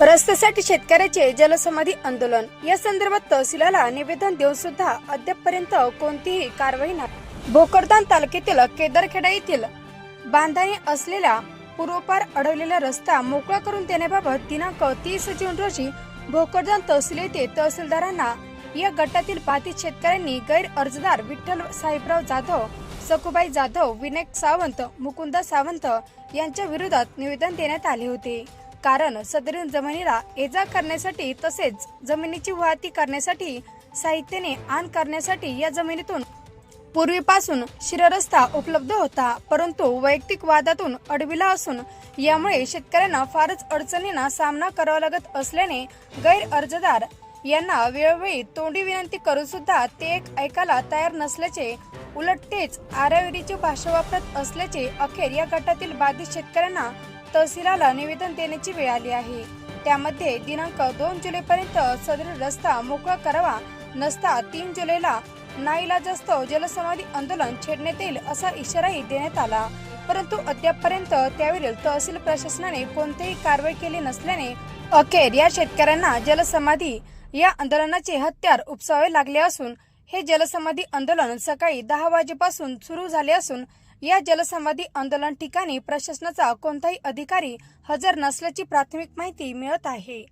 रस्त्यासाठी शेतकऱ्याचे जलसमाधी आंदोलन. या संदर्भात तहसीलाला निवेदन देऊन सुद्धा अद्यापपर्यंत कोणतीही कारवाई नाही. भोकरदान तालुक्यातील केदारखेडा येथील बांधाने असलेला पूर्वपार अडवलेला रस्ता मोकळा करून देण्याबाबत दिनांक तीस जून रोजी भोकरदान तहसील येथे तहसीलदारांना या गटातील बाधित शेतकऱ्यांनी गैर अर्जदार विठ्ठल साहेबराव जाधव सकुबाई जाधव विनायक सावंत मुकुंद सावंत यांच्या विरोधात निवेदन देण्यात आले होते. कारण सदरील जमिनीला एजा करण्यासाठी तसेच जमिनीची वाहती करण्यासाठी साहित्याने आण करण्यासाठी या जमिनीतून पूर्वीपासून शिररस्ता उपलब्ध होता. परंतु वैयक्तिक वादातून अडविला असून यामुळे शेतकऱ्यांना फारच अडचणींना सामना करावा लागत असल्याने गैर अर्जदार यांना वेळोवेळी तोंडी विनंती करून सुद्धा ते एक ऐकायला तयार नसल्याचे उलट तेच आराविरीची भाषा वापरत असल्याचे अखेर या गटातील बाधित शेतकऱ्यांना तहसीलाला निवेदन देण्याची वेळ आली आहे. त्यामध्ये दिनांक दोन जुलैपर्यंत सदर रस्ता मोकळा करावा नसता तीन जुलैला नाईलाजास्तव जलसमाधी आंदोलन छेडण्यात येईल असा इशाराही देण्यात आला. परंतु अद्यापपर्यंत त्यावरील तहसील प्रशासनाने कोणतीही कारवाई केली नसल्याने अखेर या शेतकऱ्यांना जलसमाधी या आंदोलनाचे हत्यार उपसावे लागले असून हे जलसमाधी आंदोलन सकाळी दहा वाजेपासून सुरू झाले असून या जलसमाधी आंदोलन ठिकाणी प्रशासनाचा कोणताही अधिकारी हजर नसल्याची प्राथमिक माहिती मिळत आहे.